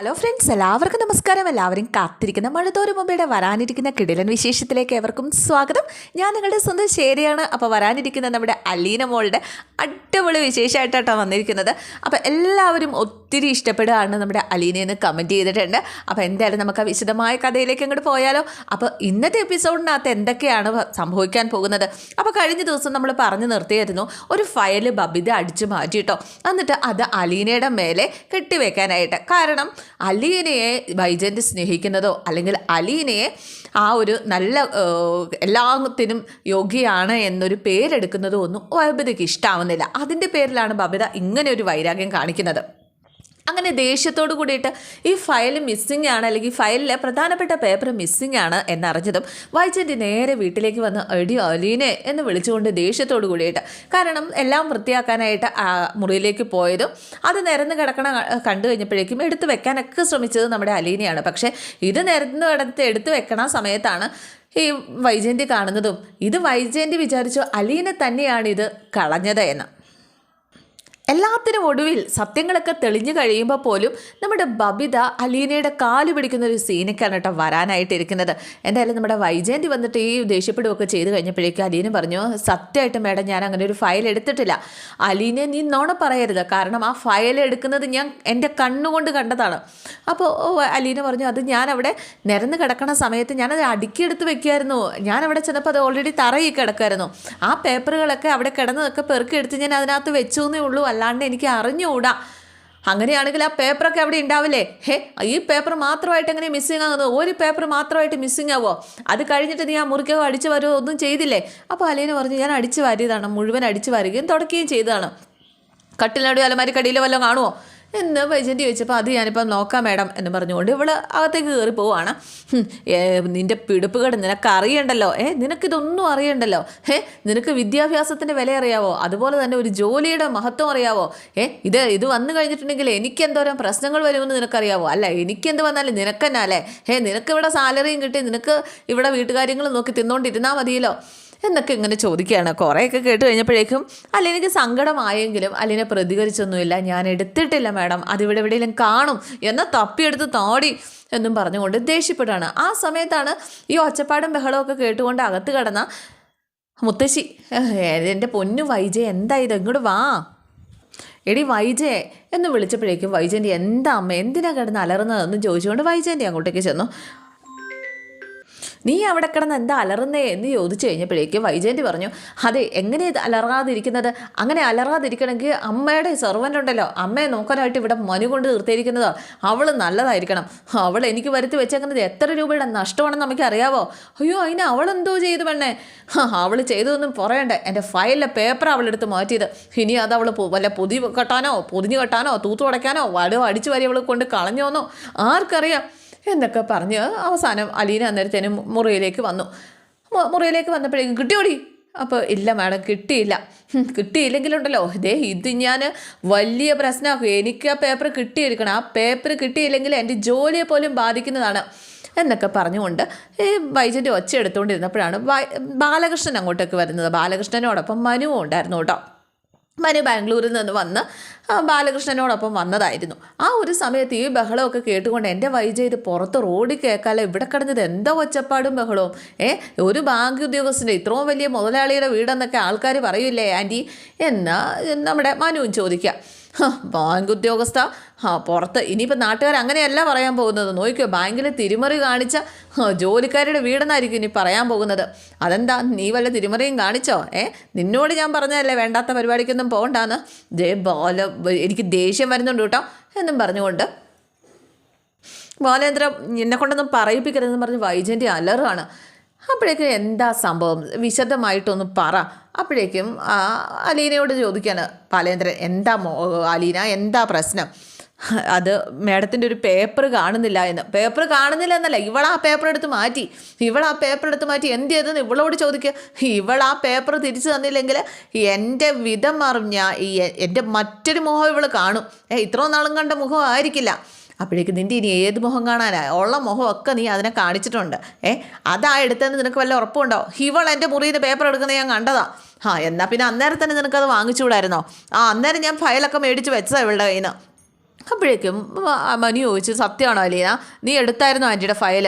Hello friends എല്ലാവർക്കും നമസ്കാരം. എല്ലാവരും കാത്തിരിക്കുന്ന മഴത്തോരു മുമ്പയുടെ വരാനിരിക്കുന്ന കിടിലൻ വിശേഷത്തിലേക്ക് എവർക്കും സ്വാഗതം. ഞാൻ നിങ്ങളുടെ സ്വന്തം ശരിയാണ്. അപ്പോൾ വരാനിരിക്കുന്ന നമ്മുടെ അലീന മോളുടെ അടിപൊളി വിശേഷമായിട്ടാണ് വന്നിരിക്കുന്നത്. അപ്പോൾ എല്ലാവരും ഒത്തിരി ഇഷ്ടപ്പെടുകയാണ് നമ്മുടെ അലീനയെന്ന് കമന്റ് ചെയ്തിട്ടുണ്ട്. അപ്പോൾ എന്തായാലും നമുക്ക് ആ വിശദമായ കഥയിലേക്ക് അങ്ങോട്ട് പോയാലോ. അപ്പോൾ ഇന്നത്തെ എപ്പിസോഡിനകത്ത് എന്തൊക്കെയാണ് സംഭവിക്കാൻ പോകുന്നത്? അപ്പോൾ കഴിഞ്ഞ ദിവസം നമ്മൾ പറഞ്ഞു നിർത്തിയായിരുന്നു. ഒരു ഫയൽ ബബിത അടിച്ചു മാറ്റിയിട്ടോ. എന്നിട്ട് അത് അലീനയുടെ മേലെ കെട്ടിവെക്കാനായിട്ട്. കാരണം അലീനയെ വൈജയന്തി സ്നേഹിക്കുന്നതോ അല്ലെങ്കിൽ അലീനയെ ആ ഒരു നല്ല എല്ലാത്തിനും യോഗ്യയാണ് എന്നൊരു പേരെടുക്കുന്നതോ ഒന്നും ബബിതയ്ക്ക് ഇഷ്ടാവുന്നില്ല. അതിന്റെ പേരിലാണ് ബബിത ഇങ്ങനെ ഒരു വൈരാഗ്യം കാണിക്കുന്നത്. അങ്ങനെ ദേഷ്യത്തോട് കൂടിയിട്ട് ഈ ഫയൽ മിസ്സിംഗ് ആണ് അല്ലെങ്കിൽ ഫയലിലെ പ്രധാനപ്പെട്ട പേപ്പർ മിസ്സിംഗ് ആണ് എന്നറിഞ്ഞതും വൈജയന്തി നേരെ വീട്ടിലേക്ക് വന്ന് എടി അലീനെ എന്ന് വിളിച്ചുകൊണ്ട് ദേഷ്യത്തോട് കൂടിയിട്ട് കാരണം എല്ലാം വൃത്തിയാക്കാനായിട്ട് ആ മുറിയിലേക്ക് പോയതും അത് നിരന്ന് കിടക്കണ കണ്ടു കഴിഞ്ഞപ്പോഴേക്കും എടുത്തു വെക്കാനൊക്കെ ശ്രമിച്ചത് നമ്മുടെ അലീനയാണ്. പക്ഷേ ഇത് നിരന്ന് കിടത്ത് എടുത്ത് വെക്കണ സമയത്താണ് ഈ വൈജയന്തി കാണുന്നതും ഇത് വൈജയന്തി വിചാരിച്ചു അലീന തന്നെയാണ് ഇത് കളഞ്ഞത് എന്ന്. എല്ലാത്തിനും ഒടുവിൽ സത്യങ്ങളൊക്കെ തെളിഞ്ഞു കഴിയുമ്പോൾ പോലും നമ്മുടെ ബബിത അലീനയുടെ കാൽ പിടിക്കുന്ന ഒരു സീനൊക്കെയാണ് കേട്ടോ വരാനായിട്ടിരിക്കുന്നത് എന്തായാലും നമ്മുടെ വൈജയന്തി വന്നിട്ട് ഈ ദേഷ്യപ്പെടുകയൊക്കെ ചെയ്ത് കഴിഞ്ഞപ്പോഴേക്കും അലീന പറഞ്ഞു സത്യമായിട്ട് മേഡം ഞാൻ അങ്ങനെ ഒരു ഫയൽ എടുത്തിട്ടില്ല. അലീനെ നീ നോണ പറയരുത്. കാരണം ആ ഫയൽ എടുക്കുന്നത് ഞാൻ എന്റെ കണ്ണുകൊണ്ട് കണ്ടതാണ്. അപ്പോൾ അലീന പറഞ്ഞു അത് ഞാൻ അവിടെ നിരന്ന് കിടക്കണ സമയത്ത് ഞാനത് അടുക്കിയെടുത്ത് വെക്കുമായിരുന്നു ഞാൻ അവിടെ ചെന്നപ്പോൾ അത് ഓൾറെഡി തറയി കിടക്കുമായിരുന്നു ആ പേപ്പറുകളൊക്കെ അവിടെ കിടന്നതൊക്കെ പെറുക്കിയെടുത്ത് ഞാൻ അതിനകത്ത് വെച്ചു എന്നേ ഉള്ളൂ. അല്ലാണ്ട് എനിക്ക് അറിഞ്ഞുകൂടാ. അങ്ങനെയാണെങ്കിൽ ആ പേപ്പറൊക്കെ അവിടെ ഉണ്ടാവില്ലേ? ഹേ ഈ പേപ്പർ മാത്രമായിട്ട് എങ്ങനെ മിസ്സിങ് ആകുന്നത് ഒരു പേപ്പർ മാത്രമായിട്ട് മിസ്സിങ് ആവോ? അത് കഴിഞ്ഞിട്ട് നീ ആ മുറിക്കോ അടിച്ചു വരുമോ ഒന്നും ചെയ്തില്ലേ? അപ്പോൾ അലീന പറഞ്ഞു ഞാൻ അടിച്ചു വാരിയതാണ് മുഴുവൻ അടിച്ചു വാരുകയും തുടക്കുകയും ചെയ്തതാണ്. കട്ടിലിനടി അലമാരിക്കടിയിൽ വല്ലതും കാണുമോ എന്ന് വൈജന്തി ചോദിച്ചപ്പോൾ അത് ഞാനിപ്പം നോക്കാം മേഡം എന്ന് പറഞ്ഞുകൊണ്ട് ഇവൾ അകത്തേക്ക് കയറി പോവാണ്. നിന്റെ പിടിപ്പുകേട് നിനക്ക് അറിയണ്ടല്ലോ? ഏ നിനക്കിതൊന്നും അറിയണ്ടല്ലോ? ഏ നിനക്ക് വിദ്യാഭ്യാസത്തിന്റെ വില അറിയാവോ? അതുപോലെ തന്നെ ഒരു ജോലിയുടെ മഹത്വം അറിയാവോ? ഏ ഇത് ഇത് വന്നു കഴിഞ്ഞിട്ടുണ്ടെങ്കിൽ എനിക്ക് എന്തോരം പ്രശ്നങ്ങൾ വരുമെന്ന് നിനക്കറിയാവോ? അല്ല എനിക്കെന്ത് വന്നാലും നിനക്കെന്നാ അല്ലേ ഏ നിനക്ക് ഇവിടെ സാലറിയും കിട്ടി നിനക്ക് ഇവിടെ വീട്ടുകാര്യങ്ങൾ നോക്കി തിന്നുകൊണ്ടിരുന്നാൽ മതിയല്ലോ? എന്നൊക്കെ ഇങ്ങനെ ചോദിക്കുകയാണ്. കുറേയൊക്കെ കേട്ട് കഴിഞ്ഞപ്പോഴേക്കും അല്ലെനിക്ക് സങ്കടമായെങ്കിലും അല്ലിനെ പ്രതികരിച്ചൊന്നുമില്ല. ഞാൻ എടുത്തിട്ടില്ല മാഡം. അതിവിടെ എവിടെയെങ്കിലും കാണും. എന്ന തപ്പിയെടുത്ത് താടി എന്നും പറഞ്ഞുകൊണ്ട് ദേഷ്യപ്പെടുകയാണ്. ആ സമയത്താണ് ഈ ഒച്ചപ്പാടും ബഹളമൊക്കെ കേട്ടുകൊണ്ട് അകത്ത് കടന്ന മുത്തശ്ശി. എന്റെ പൊന്നു വൈജയ എന്താ ഇത്? ഇങ്ങോട്ട് വാ. എടി വൈജയെ എന്ന് വിളിച്ചപ്പോഴേക്കും വൈജയന്റെ എന്താ അമ്മ എന്തിനാ കിടന്ന് അലറുന്നതെന്ന് ചോദിച്ചുകൊണ്ട് വൈജയന്റെ അങ്ങോട്ടേക്ക് ചെന്നു. നീ അവിടെ കിടന്ന് എന്താ അലറുന്നേ എന്ന് ചോദിച്ചു കഴിഞ്ഞപ്പോഴേക്ക് വൈജയന്തി പറഞ്ഞു അതെ എങ്ങനെ അലറാതിരിക്കുന്നത്? അങ്ങനെ അലറാതിരിക്കണമെങ്കിൽ അമ്മയുടെ സെർവന്റ് ഉണ്ടല്ലോ അമ്മയെ നോക്കാനായിട്ട് ഇവിടെ മനു കൊണ്ട് നിർത്തിയിരിക്കുന്നത്. അവൾ നല്ലതായിരിക്കണം. അവൾ എനിക്ക് വരുത്തി വെച്ചേക്കുന്നത് എത്ര രൂപയുടെ നഷ്ടമാണെന്ന് നമുക്ക് അറിയാവോ അയ്യോ അതിന് അവൾ എന്തോ ചെയ്തു പെണ്ണേ? അവൾ ചെയ്തതൊന്നും പറയണ്ടേ. എന്റെ ഫയലിലെ പേപ്പർ അവളെടുത്ത് മാറ്റിയത്. ഇനി അത് അവൾ വല്ല പൊതി കെട്ടാനോ പൊതിഞ്ഞു കെട്ടാനോ തൂത്തു തുടയ്ക്കാനോ വടോ അടിച്ചു വരി അവൾ കൊണ്ട് കളഞ്ഞോന്നോ? ആർക്കറിയാം? എന്നൊക്കെ പറഞ്ഞ് അവസാനം അലീന അന്നേരത്തേനും മുറിയിലേക്ക് വന്നു. മുറിയിലേക്ക് വന്നപ്പോഴേക്കും കിട്ടിയോടി? അപ്പോൾ ഇല്ല മാഡം കിട്ടിയില്ല. കിട്ടിയില്ലെങ്കിലുണ്ടല്ലോ. ഇതേ ഇത് ഞാൻ വലിയ പ്രശ്നമാക്കും എനിക്ക് ആ പേപ്പർ കിട്ടിയിരിക്കണം. ആ പേപ്പർ കിട്ടിയില്ലെങ്കിൽ എന്റെ ജോലിയെ പോലും ബാധിക്കുന്നതാണ് എന്നൊക്കെ പറഞ്ഞുകൊണ്ട് ഈ വൈജന്റെ ഒച്ച എടുത്തുകൊണ്ടിരുന്നപ്പോഴാണ് ബാലകൃഷ്ണൻ അങ്ങോട്ടേക്ക് വരുന്നത്. ബാലകൃഷ്ണനോടൊപ്പം മനുവും ഉണ്ടായിരുന്നു കേട്ടോ. മനു ബാംഗ്ലൂരിൽ നിന്ന് വന്ന് ബാലകൃഷ്ണനോടൊപ്പം വന്നതായിരുന്നു. ആ ഒരു സമയത്ത് ഈ ബഹളമൊക്കെ കേട്ടുകൊണ്ട് എന്റെ വൈജ ഇത് പുറത്ത് റോഡിൽ കേൾക്കാല്ല? ഇവിടെ കിടന്നത് എന്തോ ഒച്ചപ്പാടും ബഹളവും. ഏ ഒരു ബാങ്ക് ഉദ്യോഗസ്ഥന്റെ ഇത്രയും വലിയ മുതലാളിയുടെ വീടെന്നൊക്കെ ആൾക്കാർ പറയൂലേ ആന്റി? എന്ന് നമ്മുടെ മനുവും ചോദിക്കാം ഹ, ബാങ്ക് ഉദ്യോഗസ്ഥ ആ പുറത്ത് ഇനിയിപ്പോൾ നാട്ടുകാർ അങ്ങനെയല്ല പറയാൻ പോകുന്നത്. നോക്കിയോ ബാങ്കിൽ തിരിമറി കാണിച്ച ജോലിക്കാരുടെ വീടെന്നായിരിക്കും ഇനി പറയാൻ പോകുന്നത്. അതെന്താ നീ വല്ല തിരിമറിയും കാണിച്ചോ? ഏ നിന്നോട് ഞാൻ പറഞ്ഞതല്ലേ വേണ്ടാത്ത പരിപാടിക്കൊന്നും പോകണ്ടാന്ന്. ജയ ബാല എനിക്ക് ദേഷ്യം വരുന്നുണ്ട് കേട്ടോ എന്നും പറഞ്ഞുകൊണ്ട്. ബാലേന്ദ്ര എന്നെ കൊണ്ടൊന്നും പറയിപ്പിക്കരുതെന്ന് പറഞ്ഞ് വൈജന്റെ അലറാണ് അപ്പോഴേക്കും എന്താ സംഭവം? വിശദമായിട്ടൊന്ന് പറ. അപ്പോഴേക്കും അലീനയോട് ചോദിക്കാണ് പാലേന്ദ്രൻ എന്താ മോ അലീന എന്താ പ്രശ്നം? അത് മേഡത്തിന്റെ ഒരു പേപ്പർ കാണുന്നില്ല എന്ന്. പേപ്പർ കാണുന്നില്ല എന്നല്ല ഇവൾ ആ പേപ്പർ എടുത്ത് മാറ്റി. ഇവൾ ആ പേപ്പർ എടുത്ത് മാറ്റി. എന്ത് ചെയ്തെന്ന് ഇവളോട് ചോദിക്കുക ഇവൾ ആ പേപ്പർ തിരിച്ചു തന്നില്ലെങ്കിൽ എന്റെ വിധം മറിഞ്ഞ എന്റെ മറ്റൊരു മുഖം ഇവൾ കാണും. ഏ ഇത്രയും നാളും കണ്ട മുഖം ആയിരിക്കില്ല. അപ്പോഴേക്ക് നിന്റെ ഇനി ഏത് മുഖം കാണാനാ? ഉള്ള മുഖമൊക്കെ നീ അതിനെ കാണിച്ചിട്ടുണ്ട്. ഏ? അതാ എടുത്തതെന്ന് നിനക്ക് വല്ല ഉറപ്പുണ്ടോ ഇവൾ എന്റെ മുറിയിൽ നിന്ന് പേപ്പർ എടുക്കുന്നത് ഞാൻ കണ്ടതാ. ആ എന്നാൽ പിന്നെ അന്നേരം തന്നെ നിനക്കത് വാങ്ങിച്ചുകൂടായിരുന്നോ ആ അന്നേരം ഞാൻ ഫയലൊക്കെ മേടിച്ച് വെച്ചതാണ് ഇവളുടെ കയ്യിൽ നിന്ന് അപ്പോഴേക്കും മനു ചോദിച്ചു സത്യമാണോ അലീന? നീ എടുത്തായിരുന്നോ ആന്റിയുടെ ഫയൽ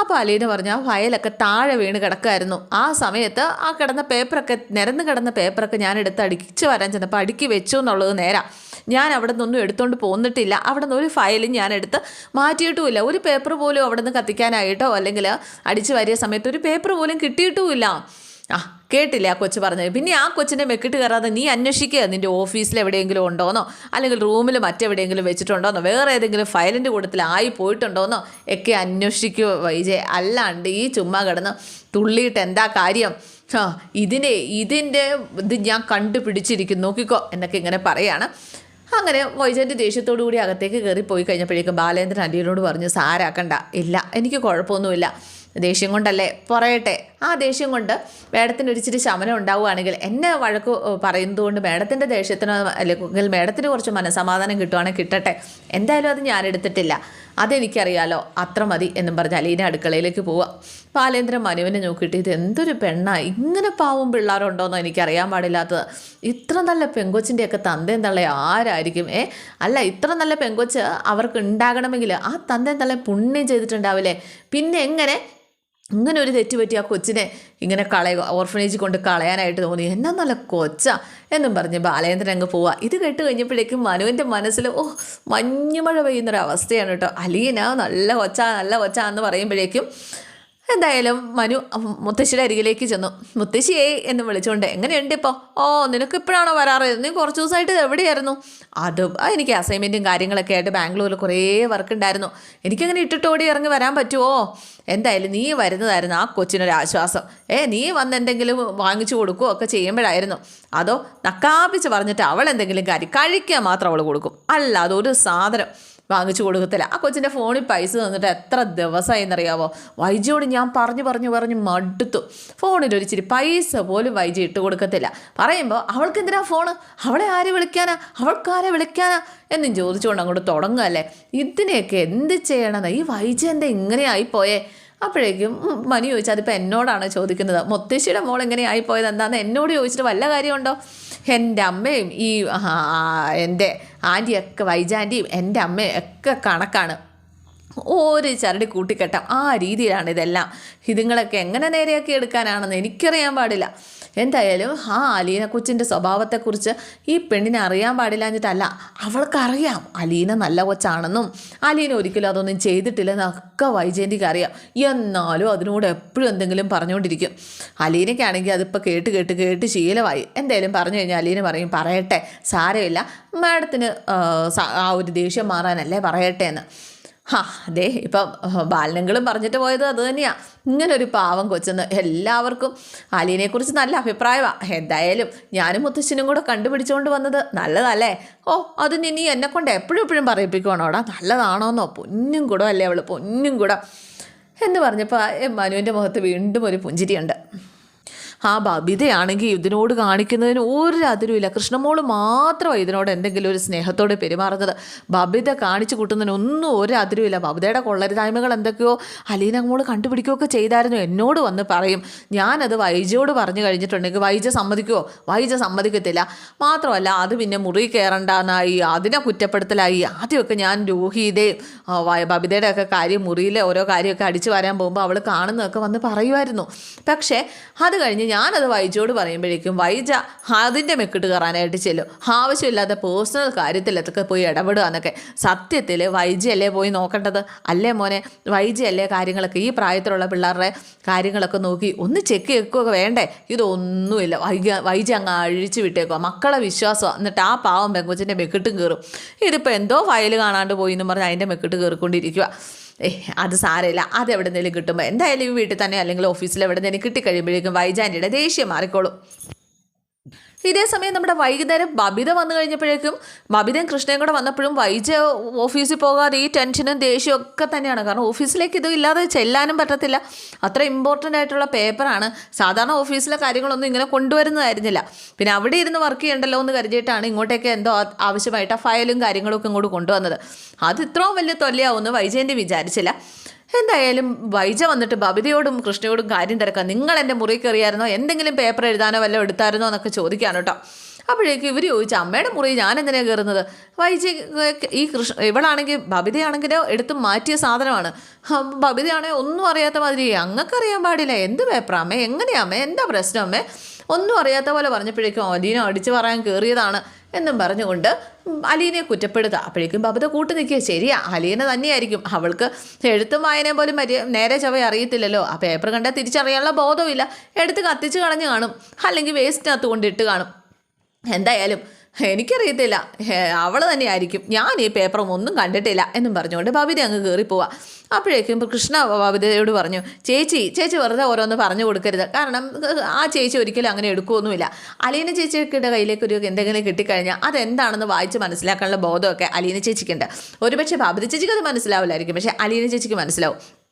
അപ്പോൾ അലീന പറഞ്ഞു ആ ഫയലൊക്കെ താഴെ വീണ് കിടക്കായിരുന്നു ആ സമയത്ത് ആ കിടന്ന പേപ്പറൊക്കെ നിരന്ന് കിടന്ന പേപ്പറൊക്കെ ഞാൻ എടുത്ത് അടിച്ച് വരാൻ ചെന്നപ്പോൾ അടുക്കി വെച്ചു എന്നുള്ളത് നേരാ. ഞാൻ അവിടെ നിന്നൊന്നും എടുത്തുകൊണ്ട് പോന്നിട്ടില്ല. അവിടെ നിന്ന് ഒരു ഫയലും ഞാൻ എടുത്ത് മാറ്റിയിട്ടുമില്ല. ഒരു പേപ്പർ പോലും അവിടെ നിന്ന് കത്തിക്കാനായിട്ടോ അല്ലെങ്കിൽ അടിച്ചു വരിയ സമയത്ത് ഒരു പേപ്പർ പോലും കിട്ടിയിട്ടുമില്ല. ആ കേട്ടില്ല ആ കൊച്ചു പറഞ്ഞത്? പിന്നെ ആ കൊച്ചിന്റെ മെക്കിട്ട് കയറാതെ നീ അന്വേഷിക്കുക നിന്റെ ഓഫീസിൽ എവിടെയെങ്കിലും ഉണ്ടോന്നോ? അല്ലെങ്കിൽ റൂമിൽ മറ്റെവിടെയെങ്കിലും വെച്ചിട്ടുണ്ടോന്നോ? വേറെ ഏതെങ്കിലും ഫയലിന്റെ കൂട്ടത്തിൽ ആയി പോയിട്ടുണ്ടോന്നോ? ഒക്കെ അന്വേഷിക്കുക വൈജയ് അല്ലാണ്ട് ഈ ചുമ്മാ കിടന്ന് തുള്ളിയിട്ട് എന്താ കാര്യം? ഇതിനെ ഇതിന്റെ ഇത് ഞാൻ കണ്ടുപിടിച്ചിരിക്കും. നോക്കിക്കോ എന്നൊക്കെ ഇങ്ങനെ പറയാണ്. അങ്ങനെ വൈജയന്റെ ദേഷ്യത്തോടു കൂടി അകത്തേക്ക് കയറി പോയി കഴിഞ്ഞപ്പോഴേക്കും ബാലേന്ദ്രൻ അടിയനോട് പറഞ്ഞു സാരാക്കണ്ട ഇല്ല എനിക്ക് കുഴപ്പമൊന്നുമില്ല. ദേഷ്യം കൊണ്ടല്ലേ? പറയട്ടെ. ആ ദേഷ്യം കൊണ്ട് മേഡത്തിന് ഒരിച്ചിരി ശമനം ഉണ്ടാവുകയാണെങ്കിൽ എന്നെ വഴക്ക് പറയുന്നത് കൊണ്ട് മേഡത്തിന്റെ ദേഷ്യത്തിന് അല്ലെങ്കിൽ മേഡത്തിന് കുറച്ച് മനസമാധാനം കിട്ടുവാണെങ്കിൽ കിട്ടട്ടെ. എന്തായാലും അത് ഞാൻ എടുത്തിട്ടില്ല. അതെനിക്കറിയാലോ അത്ര മതി എന്നും പറഞ്ഞ് അലീന അടുക്കളയിലേക്ക് പോവാം ബാലേന്ദ്രൻ മനുവിനെ നോക്കിയിട്ട് ഇത് എന്തൊരു പെണ്ണാ? ഇങ്ങനെ പാവം പിള്ളേരുണ്ടോയെന്നോ എനിക്കറിയാൻ പാടില്ലാത്തത്. ഇത്ര നല്ല പെങ്കൊച്ചിന്റെയൊക്കെ തന്തയും തള്ള ആരായിരിക്കും? ഏ? അല്ല ഇത്ര നല്ല പെങ്കൊച്ച് അവർക്ക് ഉണ്ടാകണമെങ്കിൽ ആ തന്തയും തള്ള പുണ്യം ചെയ്തിട്ടുണ്ടാവില്ലേ? പിന്നെ എങ്ങനെ? ഇങ്ങനെ ഒരു തെറ്റ് പറ്റി ആ കൊച്ചിനെ ഇങ്ങനെ കളയുക ഓർഫനേജിൽ കൊണ്ട് കളയാനായിട്ട് തോന്നി. എന്നാ നല്ല കൊച്ച എന്നും പറഞ്ഞ് ബാലേന്ദ്രൻ അങ്ങ് പോവുക ഇത് കേട്ട് കഴിഞ്ഞപ്പോഴേക്കും മനുവിന്റെ മനസ്സിൽ ഓ മഞ്ഞുമഴ പെയ്യുന്നൊരവസ്ഥയാണ് കേട്ടോ. അലീന നല്ല കൊച്ച നല്ല കൊച്ച എന്ന് പറയുമ്പോഴേക്കും എന്തായാലും മനു മുത്തശ്ശിയുടെ അരികിലേക്ക് ചെന്നു. മുത്തശ്ശിയേ എന്ന് വിളിച്ചുകൊണ്ട് എങ്ങനെയുണ്ട് ഇപ്പോൾ ഓ നിനക്ക് ഇപ്പോഴാണോ വരാറ്? നീ കുറച്ച് ദിവസമായിട്ട് എവിടെയായിരുന്നു? അത് എനിക്ക് അസൈൻമെന്റും കാര്യങ്ങളൊക്കെ ആയിട്ട് ബാംഗ്ലൂരിൽ കുറേ വർക്ക് ഉണ്ടായിരുന്നു. എനിക്കങ്ങനെ ഇട്ടിട്ട് ഓടി ഇറങ്ങി വരാൻ പറ്റുമോ എന്തായാലും നീ വരുന്നതായിരുന്നു ആ കൊച്ചിനൊരു ആശ്വാസം. ഏ നീ വന്ന് എന്തെങ്കിലും വാങ്ങിച്ചു കൊടുക്കുകയോ ഒക്കെ ചെയ്യുമ്പോഴായിരുന്നു. അതോ നക്കാപ്പിച്ച് പറഞ്ഞിട്ട് അവൾ എന്തെങ്കിലും കാര്യം കഴിക്കാൻ മാത്രം അവൾ കൊടുക്കും. അല്ല അതൊരു സാധനം. വാങ്ങിച്ചു കൊടുക്കത്തില്ല. ആ കൊച്ചിന്റെ ഫോണിൽ പൈസ തന്നിട്ട് എത്ര ദിവസമായി എന്നറിയാവോ വൈജിയോട് ഞാൻ പറഞ്ഞു പറഞ്ഞു പറഞ്ഞു മടുത്തു. ഫോണിൽ ഒരു ഇച്ചിരി പൈസ പോലും വൈജി ഇട്ട് കൊടുക്കത്തില്ല. പറയുമ്പോൾ അവൾക്ക് എന്തിനാ ഫോണ്? അവളെ ആരെ വിളിക്കാനാ? അവൾക്കാരെ വിളിക്കാനാ? എന്നും ചോദിച്ചുകൊണ്ട് അങ്ങോട്ട് തുടങ്ങുക അല്ലേ ഇതിനെയൊക്കെ എന്ത് ചെയ്യണമെന്ന്? ഈ വൈജി എന്താ ഇങ്ങനെ ആയിപ്പോയേ? അപ്പോഴേക്കും മനു ചോദിച്ചാൽ അതിപ്പോൾ എന്നോടാണ് ചോദിക്കുന്നത്? മുത്തശ്ശിയുടെ മോൾ എങ്ങനെയായി പോയത്? എന്താണെന്ന് എന്നോട് ചോദിച്ചിട്ട് വല്ല കാര്യമുണ്ടോ? എന്റെ അമ്മയും ഈ എന്റെ ആന്റിയൊക്കെ വൈജാന്റിയും എന്റെ അമ്മയും ഒക്കെ കണക്കാണ്. ഒരു ചരടി കൂട്ടിക്കെട്ടാം. ആ രീതിയിലാണ് ഇതെല്ലാം. ഇതുങ്ങളൊക്കെ എങ്ങനെ നേരെയൊക്കെ എടുക്കാനാണെന്ന് എനിക്കറിയാൻ പാടില്ല. എന്തായാലും ആ അലീന കൊച്ചിന്റെ സ്വഭാവത്തെക്കുറിച്ച് ഈ പെണ്ണിനെ അറിയാൻ പാടില്ല എന്നിട്ടല്ല അവൾക്കറിയാം അലീന നല്ല കൊച്ചാണെന്നും. അലീന ഒരിക്കലും അതൊന്നും ചെയ്തിട്ടില്ലെന്നൊക്കെ വൈജയന്തിക്ക് അറിയാം. എന്നാലും അതിനോട് എപ്പോഴും എന്തെങ്കിലും പറഞ്ഞുകൊണ്ടിരിക്കും. അലീനയ്ക്കാണെങ്കിൽ അതിപ്പോൾ കേട്ട് കേട്ട് കേട്ട് ശീലമായി. എന്തായാലും പറഞ്ഞു കഴിഞ്ഞാൽ അലീന പറയും പറയട്ടെ സാരമില്ല. മാഡത്തിന് ആ ഒരു ദേഷ്യം മാറാനല്ലേ പറയട്ടെ എന്ന്. ഹാ അതെ ഇപ്പം ബാലനങ്ങളും പറഞ്ഞിട്ട് പോയത് അത് തന്നെയാണ് ഇങ്ങനൊരു പാവം കൊച്ചെന്ന് എല്ലാവർക്കും അലീനെക്കുറിച്ച് നല്ല അഭിപ്രായമാണ് എന്തായാലും ഞാനും മുത്തശ്ശനും കൂടെ കണ്ടുപിടിച്ചുകൊണ്ട് വന്നത് നല്ലതല്ലേ? ഓ അത് ഇനി എന്നെക്കൊണ്ട് എപ്പോഴും എപ്പോഴും പറയിപ്പിക്കുവാണോടാ? നല്ലതാണോന്നോ? പൊന്നും കൂടോ അല്ലേ അവൾ പൊന്നും കൂടോ. എന്ന് പറഞ്ഞപ്പോൾ മനുവിന്റെ മുഖത്ത് വീണ്ടും ഒരു പുഞ്ചിരിയുണ്ട്. ആ ബബിതയാണെങ്കിൽ ഇതിനോട് കാണിക്കുന്നതിന് ഒരു അതിരുമില്ല കൃഷ്ണമോൾ മാത്രമാണ് ഇതിനോട് എന്തെങ്കിലും ഒരു സ്നേഹത്തോടെ പെരുമാറുന്നത്. ബബിത കാണിച്ചു കൂട്ടുന്നതിന് ഒന്നും ഒരു അതിരുമില്ല ബബിതയുടെ കൊള്ളരുതായ്മകൾ എന്തൊക്കെയോ അലീന മോൾ കണ്ടുപിടിക്കുകയൊക്കെ ചെയ്തായിരുന്നു. എന്നോട് വന്ന് പറയും ഞാനത് വൈജയോട് പറഞ്ഞു കഴിഞ്ഞിട്ടുണ്ടെങ്കിൽ വൈജ സമ്മതിക്കുമോ വൈജ സമ്മതിക്കത്തില്ല. മാത്രമല്ല അത് പിന്നെ മുറി കയറണ്ടെന്നായി അതിനെ കുറ്റപ്പെടുത്തലായി. ആദ്യമൊക്കെ ഞാൻ രോഹിതയും ബബിതയുടെ ഒക്കെ കാര്യം മുറിയിലെ ഓരോ കാര്യമൊക്കെ അടിച്ചു വരാൻ പോകുമ്പോൾ അവൾ കാണുന്നതൊക്കെ വന്ന് പറയുമായിരുന്നു. പക്ഷേ അത് കഴിഞ്ഞ് ഞാനത് വൈജയോട് പറയുമ്പോഴേക്കും വൈജ അതിന്റെ മെക്കിട്ട് കയറാനായിട്ട് ചെല്ലും. ആവശ്യമില്ലാത്ത പേഴ്സണൽ കാര്യത്തിലൊക്കെ പോയി ഇടപെടുക എന്നൊക്കെ. സത്യത്തിൽ വൈജയല്ലേ പോയി നോക്കേണ്ടത്? അല്ലേ മോനെ? വൈജയല്ലേ കാര്യങ്ങളൊക്കെ? ഈ പ്രായത്തിലുള്ള പിള്ളേരുടെ കാര്യങ്ങളൊക്കെ നോക്കി ഒന്ന് ചെക്ക് വെക്കുകയൊക്കെ വേണ്ടേ? ഇതൊന്നുമില്ല. വൈക വൈജ അങ്ങ് അഴിച്ചു വിട്ടേക്കുക മക്കളെ വിശ്വാസം എന്നിട്ട് ആ പാവം പെങ്കൊച്ചിന്റെ മെക്കിട്ടും കയറും. ഇതിപ്പോൾ എന്തോ ഫയൽ കാണാണ്ട് പോയി എന്ന് പറഞ്ഞ് അതിന്റെ മെക്കിട്ട് കയറിക്കൊണ്ടിരിക്കുക അത് സാരമില്ല. അത് എവിടെ നിന്നെങ്കിലും കിട്ടുമ്പോൾ എന്തായാലും ഈ വീട്ടിൽ തന്നെ അല്ലെങ്കിൽ ഓഫീസിൽ എവിടെ നിന്നെങ്കിലും കിട്ടിക്കഴിയുമ്പോഴേക്കും വൈജാന്റെ ദേഷ്യം മാറിക്കോളും. ഇതേ സമയം നമ്മുടെ വൈകുന്നേരം ബബിത വന്നു കഴിഞ്ഞപ്പോഴേക്കും ബബിതയും കൃഷ്ണയും കൂടെ വന്നപ്പോഴും വൈജ ഓഫീസിൽ പോകാതെ ഈ ടെൻഷനും ദേഷ്യവും ഒക്കെ തന്നെയാണ്. കാരണം ഓഫീസിലേക്ക് ഇത് ഇല്ലാതെ ചെല്ലാനും പറ്റത്തില്ല. അത്ര ഇമ്പോർട്ടന്റ് ആയിട്ടുള്ള പേപ്പറാണ് സാധാരണ ഓഫീസിലെ കാര്യങ്ങളൊന്നും ഇങ്ങനെ കൊണ്ടുവരുന്നതായിരുന്നില്ല. പിന്നെ അവിടെ ഇരുന്ന് വർക്ക് ചെയ്യണ്ടല്ലോ എന്ന് കരുതിയിട്ടാണ് ഇങ്ങോട്ടേക്ക് എന്തോ ആവശ്യമായിട്ട് ആ ഫയലും കാര്യങ്ങളൊക്കെ ഇങ്ങോട്ട് കൊണ്ടുവന്നത്. അത് ഇത്രയും വലിയ തൊല്ലയാവുമെന്ന് വൈജയന്റെ വിചാരിച്ചില്ല. എന്തായാലും വൈജ വന്നിട്ട് ബബിതയോടും കൃഷ്ണയോടും കാര്യം തിരക്കാം. നിങ്ങൾ എന്റെ മുറി കയറിയായിരുന്നോ? എന്തെങ്കിലും പേപ്പർ എഴുതാനോ വല്ലതും എടുത്തായിരുന്നോ എന്നൊക്കെ ചോദിക്കാണ് കേട്ടോ. അപ്പോഴേക്കും ഇവർ ചോദിച്ചു അമ്മയുടെ മുറി ഞാൻ എന്തിനാണ് കയറുന്നത്? വൈജി ഈ കൃഷ്ണ ഇവളാണെങ്കിൽ ബബിതയാണെങ്കിലോ എടുത്ത് മാറ്റിയ സാധനമാണ്. ബബിതയാണെങ്കിൽ ഒന്നും അറിയാത്ത മാതിരി അങ്ങക്കറിയാൻ പാടില്ല. എന്ത് പേപ്പറാ അമ്മേ? എങ്ങനെയാ അമ്മേ? എന്താ പ്രശ്നം അമ്മേ? ഒന്നും അറിയാത്ത പോലെ പറഞ്ഞപ്പോഴേക്കും അലീന അടിച്ചു പറയാൻ കയറിയതാണ് എന്നും പറഞ്ഞുകൊണ്ട് അലീനയെ കുറ്റപ്പെടുത്തുക. അപ്പോഴേക്കും ബബിത കൂട്ടു നിൽക്കുക. ശരിയാ അലീന തന്നെയായിരിക്കും. അവൾക്ക് എഴുത്തും വായനയും പോലും മര്യ നേരെ ചവ അറിയത്തില്ലല്ലോ. ആ പേപ്പർ കണ്ടാൽ തിരിച്ചറിയാനുള്ള ബോധമില്ല എടുത്ത് കത്തിച്ച് കളഞ്ഞ് കാണും. അല്ലെങ്കിൽ വേസ്റ്റിനകത്ത് കൊണ്ടിട്ട് കാണും. എന്തായാലും എനിക്കറിയത്തില്ല. അവൾ തന്നെയായിരിക്കും. ഞാൻ ഈ പേപ്പറും ഒന്നും കണ്ടിട്ടില്ല എന്നും പറഞ്ഞുകൊണ്ട് ബബിത അങ്ങ് കയറിപ്പോവാ. അപ്പോഴേക്കും കൃഷ്ണ ബബിതയോട് പറഞ്ഞു ചേച്ചി ചേച്ചി വെറുതെ ഓരോന്ന് പറഞ്ഞു കൊടുക്കരുത്. കാരണം ആ ചേച്ചി ഒരിക്കലും അങ്ങനെ എടുക്കുമൊന്നുമില്ല അലീന ചേച്ചിയുടെ കയ്യിലേക്ക് ഒരു എന്തെങ്കിലും കിട്ടിക്കഴിഞ്ഞാൽ അതെന്താണെന്ന് വായിച്ച് മനസ്സിലാക്കാനുള്ള ബോധമൊക്കെ അലീന ചേച്ചിക്കുണ്ട്. ഒരുപക്ഷെ ബബിത ചേച്ചിക്ക് അത് മനസ്സിലാവില്ലായിരിക്കും. പക്ഷേ അലീന ചേച്ചിക്ക് മനസ്സിലാവും.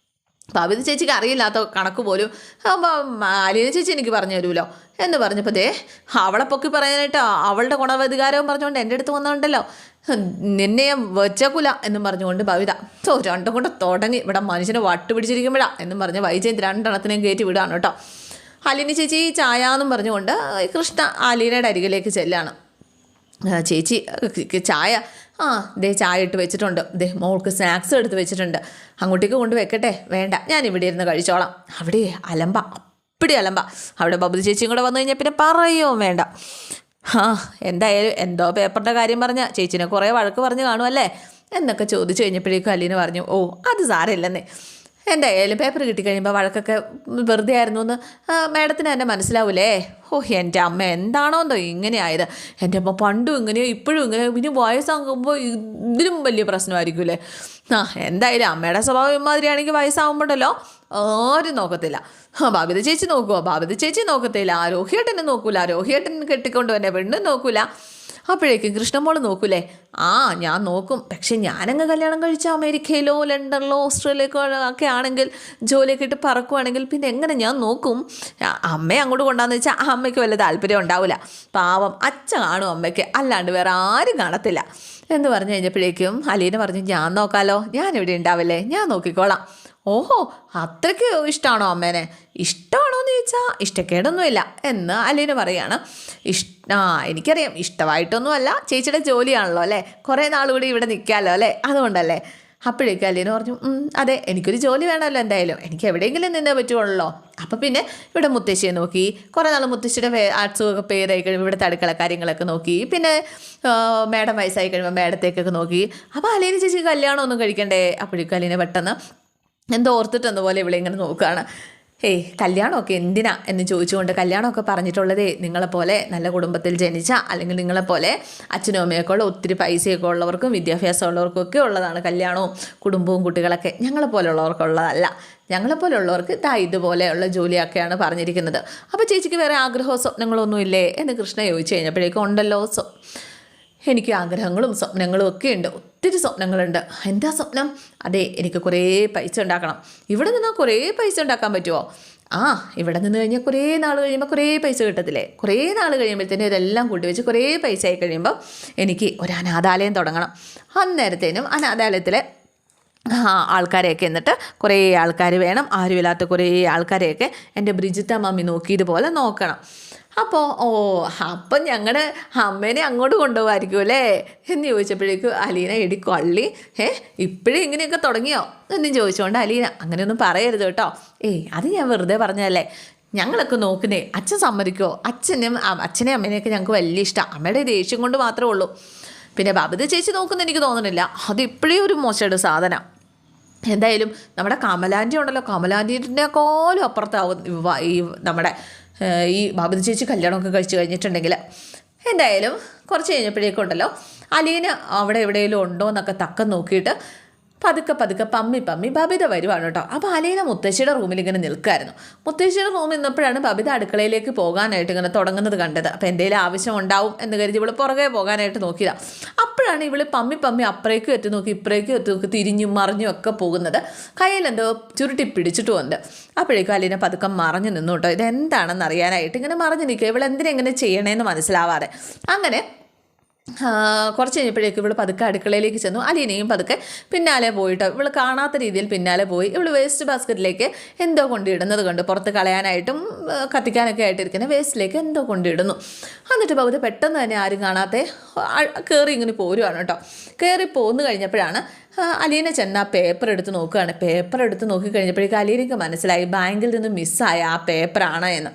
ഭാവിത ചേച്ചിക്ക് അറിയില്ലാത്ത കണക്ക് പോലും അലീന ചേച്ചി എനിക്ക് പറഞ്ഞു തരുമല്ലോ എന്ന് പറഞ്ഞപ്പോൾ ദേ അവളെ പൊക്കി പറയാനായിട്ട് അവളുടെ ഗുണവധികാരവും പറഞ്ഞുകൊണ്ട് എന്റെ അടുത്ത് വന്നുണ്ടല്ലോ നിന്നെ വെച്ചേക്കൂല എന്നും പറഞ്ഞുകൊണ്ട് ഭവിത സോ രണ്ടും കൂടെ തുടങ്ങി. ഇവിടെ മനുഷ്യനെ വട്ടുപിടിച്ചിരിക്കുമ്പോഴാണ് എന്നും പറഞ്ഞ് വൈജയന്ത് രണ്ടെണ്ണത്തിനെയും കയറ്റി വിടുകയാണ് കേട്ടോ. അലീന ചേച്ചി ചായ എന്നും പറഞ്ഞുകൊണ്ട് കൃഷ്ണ അലീനയുടെ അരികിലേക്ക് ചെല്ലാണ്. ചേച്ചി ചായ. ആ ദേ ചായ ഇട്ട് വെച്ചിട്ടുണ്ട്. ദേ മോൾക്ക് സ്നാക്സ് എടുത്ത് വെച്ചിട്ടുണ്ട്. അങ്ങോട്ടേക്ക് കൊണ്ട് വെക്കട്ടെ? വേണ്ട. ഞാൻ ഇവിടെ ഇരുന്ന് കഴിച്ചോളാം. അവിടെ അലമ്പ. അപ്പടി അലമ്പ. അവിടെ ബബുദ് ചേച്ചിയും കൂടെ വന്നു കഴിഞ്ഞാൽ പിന്നെ പറയോ വേണ്ട. ആ എന്തായാലും എന്തോ പേപ്പറിന്റെ കാര്യം പറഞ്ഞ. ചേച്ചിനെ കുറേ വഴക്ക് പറഞ്ഞു കാണുമല്ലേ എന്നൊക്കെ ചോദിച്ചു കഴിഞ്ഞപ്പോഴേക്കും അലീന പറഞ്ഞു ഓ അത് സാരമില്ലെന്നേ. എന്തായാലും പേപ്പർ കിട്ടിക്കഴിയുമ്പോൾ വഴക്കൊക്കെ വെറുതെ ആയിരുന്നു എന്ന് മാഡത്തിന് തന്നെ മനസ്സിലാവൂലേ? ഓ എന്റെ അമ്മ എന്താണോ എന്തോ ഇങ്ങനെ എന്റെ അമ്മ പണ്ടും ഇങ്ങനെയോ ഇപ്പോഴും ഇങ്ങനെ പിന്നെ വയസ്സാകുമ്പോൾ ഇതിലും വലിയ പ്രശ്നമായിരിക്കുമല്ലേ ആ എന്തായാലും അമ്മയുടെ സ്വഭാവം ഇമാതിരിയാണെങ്കിൽ വയസ്സാകുമ്പോഴല്ലോ ആരും നോക്കത്തില്ല. ബാബിത ചേച്ചി നോക്കുമോ ബാബിത ചേച്ചി നോക്കത്തില്ല. ആ രോഹിയേട്ടനെ നോക്കൂല. രോഹിയേട്ടൻ കെട്ടിക്കൊണ്ട് വന്നെ പെണ്ണും നോക്കൂല. അപ്പോഴേക്കും കൃഷ്ണമോൾ നോക്കൂലേ? ആ ഞാൻ നോക്കും. പക്ഷെ ഞാനങ്ങ് കല്യാണം കഴിച്ച അമേരിക്കയിലോ ലണ്ടനിലോ ഓസ്ട്രേലിയക്കോ ഒക്കെ ആണെങ്കിൽ ജോലിയൊക്കെ ഇട്ട് പറക്കുവാണെങ്കിൽ പിന്നെ എങ്ങനെ ഞാൻ നോക്കും? അമ്മയെ അങ്ങോട്ട് കൊണ്ടാന്ന് വെച്ചാൽ ആ അമ്മയ്ക്ക് വല്ല താല്പര്യം ഉണ്ടാവില്ല പാവം അച്ഛ കാണും അമ്മയ്ക്ക്. അല്ലാണ്ട് വേറെ ആരും കാണത്തില്ല. എന്ന് പറഞ്ഞു കഴിഞ്ഞപ്പോഴേക്കും അലീന പറഞ്ഞു ഞാൻ നോക്കാലോ. ഞാൻ ഇവിടെ ഉണ്ടാവില്ലേ? ഞാൻ നോക്കിക്കോളാം. ഓഹോ അത്രയ്ക്ക് ഇഷ്ടമാണോ അമ്മേനെ? ഇഷ്ടമാണോ എന്ന് ചോദിച്ചാൽ ഇഷ്ടക്കേടൊന്നുമില്ല. എന്ന് അലീന പറയാണ്. ഇഷ് ആ എനിക്കറിയാം. ഇഷ്ടമായിട്ടൊന്നുമല്ല. ചേച്ചിയുടെ ജോലിയാണല്ലോ അല്ലേ? കുറേ നാൾ കൂടി ഇവിടെ നിൽക്കാമല്ലോ അല്ലേ? അതുകൊണ്ടല്ലേ. അപ്പോഴേക്കും അലീന പറഞ്ഞു "ഉം, അതെ എനിക്കൊരു ജോലി വേണമല്ലോ എന്തായാലും. എനിക്ക് എവിടെയെങ്കിലും നിന്നേ പറ്റുള്ളൂ അപ്പോൾ പിന്നെ ഇവിടെ മുത്തശ്ശിയെ നോക്കി കുറേ നാൾ മുത്തശ്ശിയുടെ പേ ആർട്സും ഒക്കെ പേരായി കഴിയുമ്പോൾ ഇവിടെ തടുക്കള കാര്യങ്ങളൊക്കെ നോക്കി പിന്നെ മേഡം വയസ്സായി കഴിയുമ്പോൾ മേഡത്തേക്കൊക്കെ നോക്കി അപ്പോൾ അലീന ചേച്ചി കല്യാണമൊന്നും കഴിക്കണ്ടേ? അപ്പോഴേക്കും അലീന പെട്ടെന്ന് എന്തോ ഓർത്തിട്ടെന്ന പോലെ ഇവിടെ ഇങ്ങനെ നോക്കുകയാണ് ഏയ് കല്യാണമൊക്കെ എന്തിനാ എന്ന് ചോദിച്ചുകൊണ്ട് കല്യാണമൊക്കെ പറഞ്ഞിട്ടുള്ളതേ നിങ്ങളെപ്പോലെ നല്ല കുടുംബത്തിൽ ജനിച്ച അല്ലെങ്കിൽ നിങ്ങളെപ്പോലെ അച്ഛനും അമ്മയൊക്കെ ഉള്ള ഒത്തിരി പൈസയൊക്കെ ഉള്ളവർക്കും വിദ്യാഭ്യാസം ഉള്ളവർക്കും ഒക്കെ ഉള്ളതാണ് കല്യാണവും കുടുംബവും കുട്ടികളൊക്കെ. ഞങ്ങളെപ്പോലുള്ളവർക്കുള്ളതല്ല. ഞങ്ങളെപ്പോലുള്ളവർക്ക് ഇതാ ഇതുപോലെയുള്ള ജോലിയൊക്കെയാണ് പറഞ്ഞിരിക്കുന്നത്. അപ്പോൾ ചേച്ചിക്ക് വേറെ ആഗ്രഹമോ സ്വപ്നങ്ങളൊന്നും ഇല്ലേ എന്ന് കൃഷ്ണ ചോദിച്ചു കഴിഞ്ഞപ്പോഴേക്കും ഉണ്ടല്ലോ സ്വ എനിക്ക് ആഗ്രഹങ്ങളും സ്വപ്നങ്ങളും ഒക്കെ ഉണ്ട്. ഒത്തിരി സ്വപ്നങ്ങളുണ്ട്. എന്താ സ്വപ്നം? അതെ എനിക്ക് കുറേ പൈസ ഉണ്ടാക്കണം. ഇവിടെ നിന്ന് കുറേ പൈസ ഉണ്ടാക്കാൻ പറ്റുമോ ആ ഇവിടെ നിന്ന് കഴിഞ്ഞാൽ കുറേ നാൾ കഴിയുമ്പോൾ കുറേ പൈസ കിട്ടത്തില്ലേ? കുറേ നാൾ കഴിയുമ്പോഴത്തേനും ഇതെല്ലാം കൂട്ടി വെച്ച് കുറേ പൈസ ആയി കഴിയുമ്പോൾ എനിക്ക് ഒരു അനാഥാലയം തുടങ്ങണം. അന്നേരത്തേനും അനാഥാലയത്തിലെ ആൾക്കാരെയൊക്കെ എന്നിട്ട് കുറേ ആൾക്കാർ വേണം. ആരുമില്ലാത്ത കുറേ ആൾക്കാരെയൊക്കെ എന്റെ ബ്രിജിത്ത മമ്മി നോക്കിയതുപോലെ നോക്കണം. അപ്പോൾ ഓ അപ്പം ഞങ്ങളുടെ അമ്മേനെ അങ്ങോട്ട് കൊണ്ടുപോകാമായിരിക്കും അല്ലേ? എന്ന് ചോദിച്ചപ്പോഴേക്കും അലീന എടി കൊള്ളി ഏ ഇപ്പോഴും ഇങ്ങനെയൊക്കെ തുടങ്ങിയോ? എന്നും ചോദിച്ചുകൊണ്ട് അലീന അങ്ങനെയൊന്നും പറയരുത് കേട്ടോ. ഏയ് അത് ഞാൻ വെറുതെ പറഞ്ഞതല്ലേ? ഞങ്ങളൊക്കെ നോക്കുന്നേ അച്ഛൻ സമ്മതിക്കുമോ അച്ഛനും അ- അച്ഛനെയും അമ്മേനെയൊക്കെ ഞങ്ങൾക്ക് വലിയ ഇഷ്ടമാണ് അമ്മയുടെ ദേഷ്യം കൊണ്ട് മാത്രമേ ഉള്ളൂ. പിന്നെ ബബിത ചേച്ചി നോക്കുന്ന എനിക്ക് തോന്നുന്നില്ല. അതിപ്പോഴേ ഒരു മോശയുടെ സാധനം. എന്തായാലും നമ്മുടെ കമലാന്റി ഉണ്ടല്ലോ. കമലാന്റിനെക്കാളും അപ്പുറത്താവും. ഇവ- ഈ നമ്മുടെ ഈ ബാബുദ ചേച്ചി കല്യാണമൊക്കെ കഴിച്ചു കഴിഞ്ഞിട്ടുണ്ടെങ്കിൽ എന്തായാലും കുറച്ച് കഴിഞ്ഞപ്പോഴേക്കുണ്ടല്ലോ അലീന അവിടെ എവിടെയെങ്കിലും ഉണ്ടോ എന്നൊക്കെ തക്കം നോക്കിയിട്ട് പതുക്കെ പതുക്കെ പമ്മി പമ്മി ബബിത വരുവാണ് കേട്ടോ. അപ്പോൾ അലീന മുത്തശ്ശിയുടെ റൂമിൽ ഇങ്ങനെ നിൽക്കായിരുന്നു മുത്തശ്ശിയുടെ റൂമിൽ നിന്നപ്പോഴാണ് ബബിത അടുക്കളയിലേക്ക് പോകാനായിട്ട് ഇങ്ങനെ തുടങ്ങുന്നത് കണ്ടത്. അപ്പോൾ എന്തെങ്കിലും ആവശ്യം ഉണ്ടാവും എന്ന് കരുതി ഇവൾ പുറകെ പോകാനായിട്ട് നോക്കിയതാണ് അപ്പോഴാണ് ഇവൾ പമ്മി പമ്മി അപ്പുറേക്കും എത്തി നോക്കി ഇപ്പുറേക്കും എത്തി നോക്കി തിരിഞ്ഞും മറിഞ്ഞും ഒക്കെ പോകുന്നത്. കയ്യിൽ എന്തോ ചുരുട്ടി പിടിച്ചിട്ടുമുണ്ട് അപ്പോഴേക്കും അലീന പതുക്കം മറിഞ്ഞു നിന്നു കേട്ടോ. ഇതെന്താണെന്ന് അറിയാനായിട്ട് ഇങ്ങനെ മറിഞ്ഞു നിൽക്കുക. ഇവൾ എന്തിനെങ്ങനെ ചെയ്യണേന്ന് മനസ്സിലാവാതെ. അങ്ങനെ കുറച്ച് കഴിഞ്ഞപ്പോഴേക്കും ഇവൾ പതുക്കെ അടുക്കളയിലേക്ക് ചെന്നു. അലീനയും പതുക്കെ പിന്നാലെ പോയിട്ട് ഇവൾ കാണാത്ത രീതിയിൽ പിന്നാലെ പോയി. ഇവൾ വേസ്റ്റ് ബാസ്ക്കറ്റിലേക്ക് എന്തോ കൊണ്ടിടുന്നത് കണ്ട്. പുറത്ത് കളയാനായിട്ടും കത്തിക്കാനൊക്കെ ആയിട്ടിരിക്കുന്ന വേസ്റ്റിലേക്ക് എന്തോ കൊണ്ടിടുന്നു എന്നിട്ട് പകുതി പെട്ടെന്ന് തന്നെ ആരും കാണാതെ കയറി ഇങ്ങനെ പോരുവാണ് കേട്ടോ. കയറി പോന്നു കഴിഞ്ഞപ്പോഴാണ് അലീന ചെന്ന് ആ പേപ്പർ എടുത്ത് നോക്കുകയാണ്. പേപ്പർ എടുത്ത് നോക്കി കഴിഞ്ഞപ്പോഴേക്കും അലീനയ്ക്ക് മനസ്സിലായി ബാങ്കിൽ നിന്ന് മിസ്സായ ആ പേപ്പറാണ് എന്ന്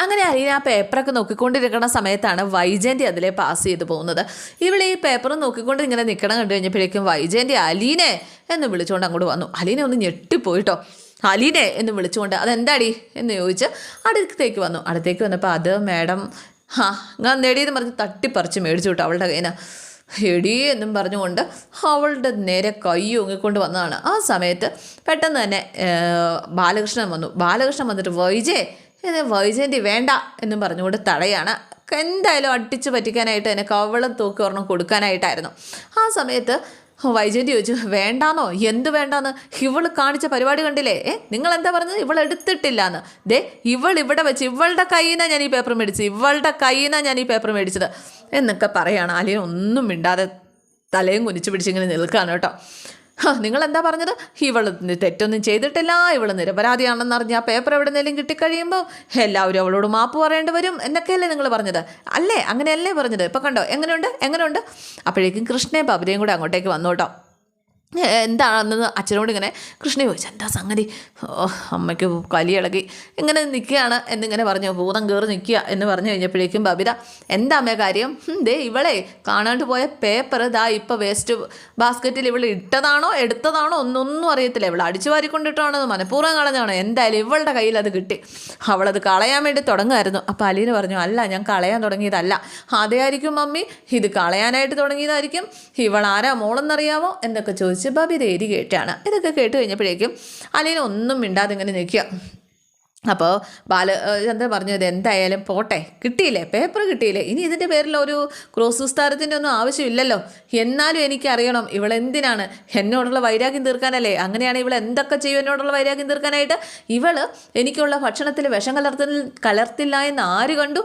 അങ്ങനെ അലീന ആ പേപ്പറൊക്കെ നോക്കിക്കൊണ്ടിരിക്കുന്ന സമയത്താണ് വൈജയന്തി അതിലെ പാസ് ചെയ്ത് പോകുന്നത്. ഇവിടെ ഈ പേപ്പർ നോക്കിക്കൊണ്ട് ഇങ്ങനെ നിൽക്കണം കണ്ടു കഴിഞ്ഞപ്പോഴേക്കും വൈജയന്തി അലീനെ എന്ന് വിളിച്ചുകൊണ്ട് അങ്ങോട്ട് വന്നു. അലീനെ ഒന്ന് ഞെട്ടിപ്പോയിട്ടോ. അലീനെ എന്ന് വിളിച്ചുകൊണ്ട് അതെന്താടി? എന്ന് ചോദിച്ച് അടുത്തേക്ക് വന്നു. അടുത്തേക്ക് വന്നപ്പോൾ അത് മാഡം ഹാ ഞാൻ നേടിയെന്ന് പറഞ്ഞ് തട്ടിപ്പറിച്ച് മേടിച്ചു വിട്ടു അവളുടെ കയ്യിൽ എടി എന്നും പറഞ്ഞുകൊണ്ട് അവളുടെ നേരെ കൈ ഒങ്ങിക്കൊണ്ട് വന്നതാണ്. ആ സമയത്ത് പെട്ടെന്ന് തന്നെ ബാലകൃഷ്ണൻ വന്നു. ബാലകൃഷ്ണൻ വന്നിട്ട് വൈജേ ഇത് വൈജയന്തി വേണ്ട എന്നും പറഞ്ഞുകൊണ്ട് തടയാണ്. എന്തായാലും അടിച്ചു പറ്റിക്കാനായിട്ട് എന്നെ കവളം തൂക്കി ഒരെണ്ണം കൊടുക്കാനായിട്ടായിരുന്നു. ആ സമയത്ത് വൈജയന്തി ചോദിച്ചു വേണ്ടാന്നോ? എന്ത് വേണ്ടാന്ന്? ഇവൾ കാണിച്ച പരിപാടി കണ്ടില്ലേ? ഏ നിങ്ങൾ എന്താ പറഞ്ഞത്? ഇവൾ എടുത്തിട്ടില്ല എന്ന് ദേ ഇവൾ ഇവിടെ വെച്ച് ഇവളുടെ കയ്യിൽ നിന്നാണ് ഞാൻ ഈ പേപ്പർ മേടിച്ചത്. ഇവളുടെ കയ്യിൽ നിന്നാണ് ഞാൻ ഈ പേപ്പർ മേടിച്ചത്. എന്നൊക്കെ പറയുകയാണ് അലിയൻ ഒന്നും മിണ്ടാതെ തലയും കുനിച്ചു പിടിച്ചിങ്ങനെ നിൽക്കുകയാണ് കേട്ടോ. നിങ്ങൾ എന്താ പറഞ്ഞത്? ഇവൾ തെറ്റൊന്നും ചെയ്തിട്ടില്ല ഇവൾ നിരപരാധിയാണെന്ന് അറിഞ്ഞ് ആ പേപ്പർ എവിടെന്നെങ്കിലും കിട്ടിക്കഴിയുമ്പോൾ എല്ലാവരും അവളോട് മാപ്പ് പറയേണ്ടി വരും എന്നൊക്കെയല്ലേ നിങ്ങൾ പറഞ്ഞത്. അല്ലേ? അങ്ങനെയല്ലേ പറഞ്ഞത്. ഇപ്പം കണ്ടോ? എങ്ങനെയുണ്ട്? എങ്ങനെയുണ്ട്? അപ്പോഴേക്കും കൃഷ്ണയും ബബിതയും കൂടെ അങ്ങോട്ടേക്ക് വന്നു കേട്ടോ. ഏ, എന്താണെന്ന് അച്ഛനോട് ഇങ്ങനെ കൃഷ്ണ ചോദിച്ചു എന്താ സംഗതി? അമ്മയ്ക്ക് കലി ഇളകി. ഇങ്ങനെ നിൽക്കുകയാണ് എന്നിങ്ങനെ പറഞ്ഞു ഭൂതം കയറി നിൽക്കുക എന്ന് പറഞ്ഞു കഴിഞ്ഞപ്പോഴേക്കും ബബിത എന്താ അമ്മേ കാര്യം? ദേ ഇവളെ കാണാണ്ട് പോയ പേപ്പർ ദാ ഇപ്പോൾ വേസ്റ്റ് ബാസ്ക്കറ്റിൽ ഇവൾ ഇട്ടതാണോ എടുത്തതാണോ ഒന്നൊന്നും അറിയത്തില്ല. ഇവൾ അടിച്ചു വാരിക്കൊണ്ടിട്ടാണോ മനഃപൂർവം കളഞ്ഞാണോ എന്തായാലും ഇവളുടെ കയ്യിൽ അത് കിട്ടി. അവളത് കളയാൻ വേണ്ടി തുടങ്ങുമായിരുന്നു. അപ്പോൾ അലീന് പറഞ്ഞു അല്ല ഞാൻ കളയാൻ തുടങ്ങിയതല്ല. അതായിരിക്കും മമ്മി ഇത് കളയാനായിട്ട് തുടങ്ങിയതായിരിക്കും. ഇവൾ ആരാ മോളെന്നറിയാമോ? എന്നൊക്കെ ചോദിച്ച് ബബി തേരി കേട്ടാണ്. ഇതൊക്കെ കേട്ട് കഴിഞ്ഞപ്പോഴേക്കും അലീന ഒന്നും മിണ്ടാതെ ഇങ്ങനെ നിൽക്കുക. അപ്പോൾ ബാല ചന്ദ്രൻ പറഞ്ഞു ഇത് എന്തായാലും പോട്ടെ കിട്ടിയില്ലേ പേപ്പർ കിട്ടിയില്ലേ? ഇനി ഇതിന്റെ പേരിൽ ഒരു ക്രോസ് വിസ്താരത്തിന്റെ ഒന്നും ആവശ്യമില്ലല്ലോ. എന്നാലും എനിക്കറിയണം ഇവളെന്തിനാണ്? എന്നോടുള്ള വൈരാഗ്യം തീർക്കാനല്ലേ? അങ്ങനെയാണ് ഇവൾ എന്തൊക്കെ ചെയ്യും എന്നോടുള്ള വൈരാഗ്യം തീർക്കാനായിട്ട്? ഇവൾ എനിക്കുള്ള ഭക്ഷണത്തിൽ വിഷം കലർത്തി കലർത്തില്ല എന്ന് ആര് കണ്ടു?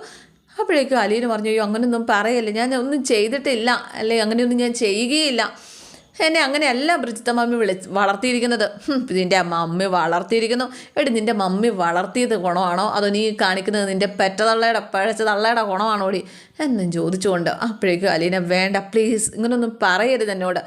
അപ്പോഴേക്കും അലീന് പറഞ്ഞു അയ്യോ അങ്ങനെയൊന്നും പറയല്ലേ ഞാൻ ഒന്നും ചെയ്തിട്ടില്ല. അല്ലെ അങ്ങനെയൊന്നും ഞാൻ ചെയ്യുകയില്ല. എന്നെ അങ്ങനെയല്ല ബ്രിജിത്ത മമ്മി വിളി വളർത്തിയിരിക്കുന്നത്. നിന്റെ മമ്മി വളർത്തിയിരിക്കുന്നു. എടി നിന്റെ മമ്മി വളർത്തിയത് ഗുണമാണോ? അതോ നീ കാണിക്കുന്നത് നിന്റെ പെറ്റ തള്ളയുടെ പഴച്ച തള്ളയുടെ ഗുണമാണോ ഓടി എന്നും ചോദിച്ചുകൊണ്ട് അപ്പോഴേക്കും അലീന വേണ്ട പ്ലീസ് ഇങ്ങനൊന്നും പറയരുത് എന്നോട്.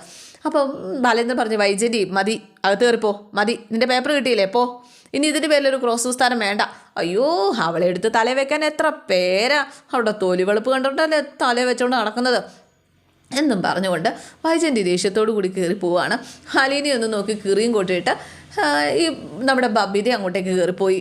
അപ്പം ബാലേന്ദ്രൻ പറഞ്ഞു വൈജന്റി മതി അകത്ത് കയറിപ്പോ മതി നിന്റെ പേപ്പർ കിട്ടിയില്ലേ പോ. ഇനി ഇതിന്റെ പേരിലൊരു ക്രോസ് സ്ഥാനം വേണ്ട. അയ്യോ അവളെ എടുത്ത് തല വെക്കാൻ എത്ര പേരാ. അവിടെ തോലി വെളുപ്പ് കണ്ടിട്ടല്ലേ തല വെച്ചുകൊണ്ട് നടക്കുന്നത്. എന്നും പറഞ്ഞുകൊണ്ട് വൈജയന്തി ദേഷ്യത്തോടു കൂടി കയറി പോവാണ്. ഹലീനെ ഒന്ന് നോക്കി കീറിയും കൊട്ടിയിട്ട് ഈ നമ്മുടെ ബബിത അങ്ങോട്ടേക്ക് കയറിപ്പോയി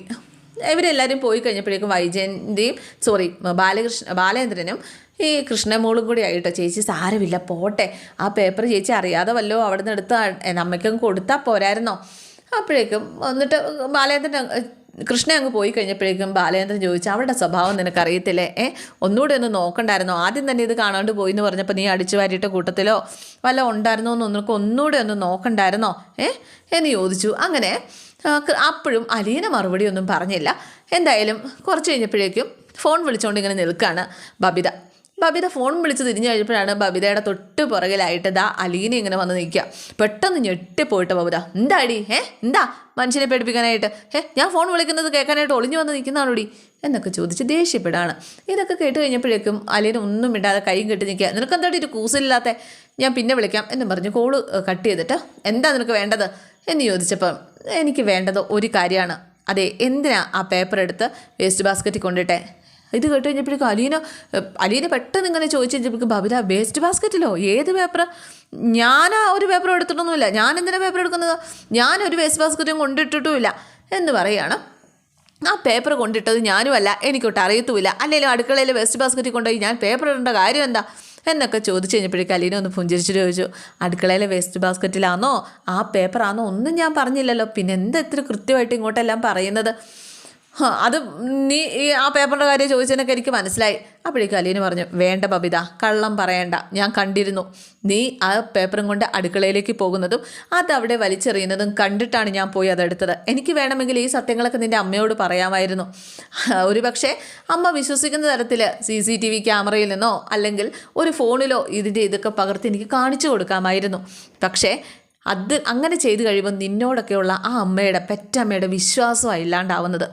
ഇവരെല്ലാവരും പോയി കഴിഞ്ഞപ്പോഴേക്കും വൈജയന്തിയും സോറി ബാലകൃഷ്ണ ബാലേന്ദ്രനും ഈ കൃഷ്ണമോളും കൂടി ആയിട്ടോ ചേച്ചി സാരമില്ല പോട്ടെ. ആ പേപ്പർ ചേച്ചി അറിയാതെ വല്ലോ അവിടെ നിന്ന് എടുത്ത് അമ്മയ്ക്കും കൊടുത്താൽ പോരായിരുന്നോ? അപ്പോഴേക്കും എന്നിട്ട് ബാലേന്ദ്രൻ കൃഷ്ണ അങ്ങ് പോയി കഴിഞ്ഞപ്പോഴേക്കും ബാലേന്ദ്രൻ ചോദിച്ചു അവളുടെ സ്വഭാവം നിനക്കറിയത്തില്ലേ? ഏ ഒന്നുകൂടെ ഒന്ന് നോക്കണ്ടായിരുന്നോ. ആദ്യം തന്നെ ഇത് കാണാണ്ട് പോയി എന്ന് പറഞ്ഞപ്പോൾ നീ അടിച്ചു വാരിയിട്ട കൂട്ടത്തിലോ വല്ല ഉണ്ടായിരുന്നോ എന്ന് നിനക്ക് ഒന്നുകൂടെ ഒന്ന് നോക്കണ്ടായിരുന്നോ? ഏ? എന്ന് ചോദിച്ചു. അങ്ങനെ അപ്പോഴും അലീന മറുപടി ഒന്നും പറഞ്ഞില്ല. എന്തായാലും കുറച്ച് കഴിഞ്ഞപ്പോഴേക്കും ഫോൺ വിളിച്ചുകൊണ്ട് ഇങ്ങനെ നിൽക്കുകയാണ് ബബിത. ബബിത ഫോൺ വിളിച്ച് തിരിഞ്ഞു കഴിഞ്ഞപ്പോഴാണ് ബബിതയുടെ തൊട്ട് പുറകിലായിട്ട് ദാ അലീന ഇങ്ങനെ വന്ന് നിൽക്കുക. പെട്ടെന്ന് ഞെട്ടിപ്പോയിട്ട് ബബിത എന്താ അടി ഏ എന്താ? മനുഷ്യനെ പേടിപ്പിക്കാനായിട്ട്? ഏ ഞാൻ ഫോൺ വിളിക്കുന്നത് കേൾക്കാനായിട്ട് ഒളിഞ്ഞു വന്ന് നിൽക്കുന്നതാണോടി? എന്നൊക്കെ ചോദിച്ച് ദേഷ്യപ്പെടാണ്. ഇതൊക്കെ കേട്ട് കഴിഞ്ഞപ്പോഴേക്കും അലീന ഒന്നും ഇടാതെ കൈയും കെട്ടി നിൽക്കുക. നിനക്ക് എന്താ ഒരു കൂസില്ലാത്ത ഞാൻ പിന്നെ വിളിക്കാം എന്നും പറഞ്ഞ് കോൾ കട്ട് ചെയ്തിട്ട് എന്താ നിനക്ക് വേണ്ടത്? എന്ന് ചോദിച്ചപ്പം എനിക്ക് വേണ്ടത് ഒരു കാര്യമാണ്. അതെ എന്തിനാ ആ പേപ്പർ എടുത്ത് വേസ്റ്റ് ബാസ്ക്കറ്റിൽ കൊണ്ടിട്ടെ? ഇത് കേട്ട് കഴിഞ്ഞപ്പോഴേക്കും അലീന അലീന പെട്ടെന്ന് ഇങ്ങനെ ചോദിച്ചു കഴിഞ്ഞപ്പോഴേക്കും ബബിത വേസ്റ്റ് ബാസ്ക്കറ്റിലോ ഏത് പേപ്പർ ആ ഒരു പേപ്പർ എടുത്തിട്ടൊന്നുമില്ല. ഞാൻ എന്തിനാ പേപ്പർ എടുക്കുന്നത്? ഞാൻ ഒരു വേസ്റ്റ് ബാസ്ക്കറ്റും കൊണ്ടിട്ടിട്ടുമില്ല. എന്ന് പറയുകയാണ് ആ പേപ്പർ കൊണ്ടിട്ടത് ഞാനുമല്ല എനിക്കൊട്ട് അറിയത്തുമില്ല. അല്ലെങ്കിൽ അടുക്കളയിൽ വേസ്റ്റ് ബാസ്ക്കറ്റിൽ കൊണ്ടുപോയി ഞാൻ പേപ്പർ ഇടേണ്ട കാര്യം എന്താ? എന്നൊക്കെ ചോദിച്ചു കഴിഞ്ഞപ്പോഴേക്കും അലീന ഒന്ന് പുഞ്ചിരിച്ചിട്ട് ചോദിച്ചു അടുക്കളയിലെ വേസ്റ്റ് ബാസ്ക്കറ്റിലാണോ ആ പേപ്പറാണോ ഒന്നും ഞാൻ പറഞ്ഞില്ലല്ലോ. പിന്നെ എന്താ ഇത്ര കൃത്യമായിട്ട് ഇങ്ങോട്ടെല്ലാം പറയുന്നത്? അത് നീ ഈ ആ പേപ്പറിന്റെ കാര്യം ചോദിച്ചതിനൊക്കെ എനിക്ക് മനസ്സിലായി. അപ്പോഴേക്കും അലീന പറഞ്ഞു വേണ്ട ബബിത കള്ളം പറയണ്ട. ഞാൻ കണ്ടിരുന്നു. നീ ആ പേപ്പറും കൊണ്ട് അടുക്കളയിലേക്ക് പോകുന്നതും അതവിടെ വലിച്ചെറിയുന്നതും കണ്ടിട്ടാണ് ഞാൻ പോയി അതെടുത്തത്. എനിക്ക് വേണമെങ്കിൽ ഈ സത്യങ്ങളൊക്കെ നിന്റെ അമ്മയോട് പറയാമായിരുന്നു. ഒരു പക്ഷേ അമ്മ വിശ്വസിക്കുന്ന തരത്തിൽ സി സി ടി വി ക്യാമറയിൽ നിന്നോ അല്ലെങ്കിൽ ഒരു ഫോണിലോ ഇതിന്റെ ഇതൊക്കെ പകർത്തി എനിക്ക് കാണിച്ചു കൊടുക്കാമായിരുന്നു. പക്ഷേ അത് അങ്ങനെ ചെയ്തു കഴിയുമ്പോൾ നിന്നോടൊക്കെയുള്ള ആ അമ്മയുടെ പെറ്റമ്മയുടെ വിശ്വാസമാണ് ഇല്ലാണ്ടാവുന്നത്.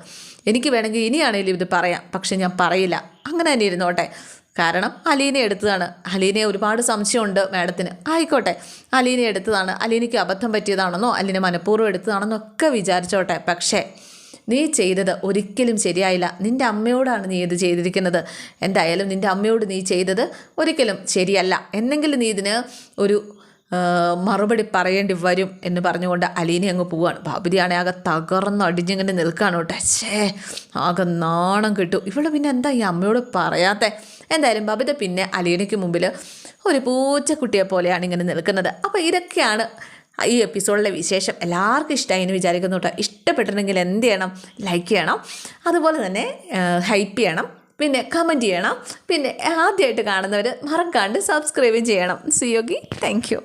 എനിക്ക് വേണമെങ്കിൽ ഇനിയാണെങ്കിലും ഇത് പറയാം. പക്ഷെ ഞാൻ പറയില്ല. അങ്ങനെ തന്നെ ഇരുന്നോട്ടെ. കാരണം അലീനെ എടുത്തതാണ്. അലീനെ ഒരുപാട് സംശയമുണ്ട് മാഡത്തിന്. ആയിക്കോട്ടെ. അലീനെ എടുത്തതാണ്. അലീനയ്ക്ക് അബദ്ധം പറ്റിയതാണെന്നോ അലീനെ മനഃപൂർവം എടുത്തതാണെന്നോ ഒക്കെ വിചാരിച്ചോട്ടെ. പക്ഷേ നീ ചെയ്തത് ഒരിക്കലും ശരിയായില്ല. നിന്റെ അമ്മയോടാണ് നീ ഇത് ചെയ്തിരിക്കുന്നത്. എന്തായാലും നിന്റെ അമ്മയോട് നീ ചെയ്തത് ഒരിക്കലും ശരിയല്ല. എന്നെങ്കിലും നീ ഇതിന് ഒരു മറുപടി പറയേണ്ടി വരും എന്ന് പറഞ്ഞുകൊണ്ട് അലീന അങ്ങ് പോവാണ്. ബാബുരിയാണെ ആകെ തകർന്ന് അടിഞ്ഞിങ്ങനെ നിൽക്കുകയാണ് കേട്ടോ. ഛേ ആകെ നാണം കിട്ടും. ഇവൾ പിന്നെ എന്താ ഈ അമ്മയോട് പറയാത്ത? എന്തായാലും ബബിത പിന്നെ അലീനയ്ക്ക് മുമ്പിൽ ഒരു പൂച്ചക്കുട്ടിയെ പോലെയാണ് ഇങ്ങനെ നിൽക്കുന്നത്. അപ്പോൾ ഇതൊക്കെയാണ് ഈ എപ്പിസോഡിലെ വിശേഷം. എല്ലാവർക്കും ഇഷ്ടമായി എന്ന് വിചാരിക്കുന്നു കേട്ടോ. ഇഷ്ടപ്പെട്ടിട്ടുണ്ടെങ്കിൽ എന്ത് ചെയ്യണം? ലൈക്ക് ചെയ്യണം. അതുപോലെ തന്നെ ഹൈപ്പ് ചെയ്യണം. പിന്നെ കമന്റ് ചെയ്യണം. പിന്നെ ആദ്യമായിട്ട് കാണുന്നവർ മറക്കാണ്ട് സബ്സ്ക്രൈബ് ചെയ്യണം. സിയോഗി താങ്ക് യു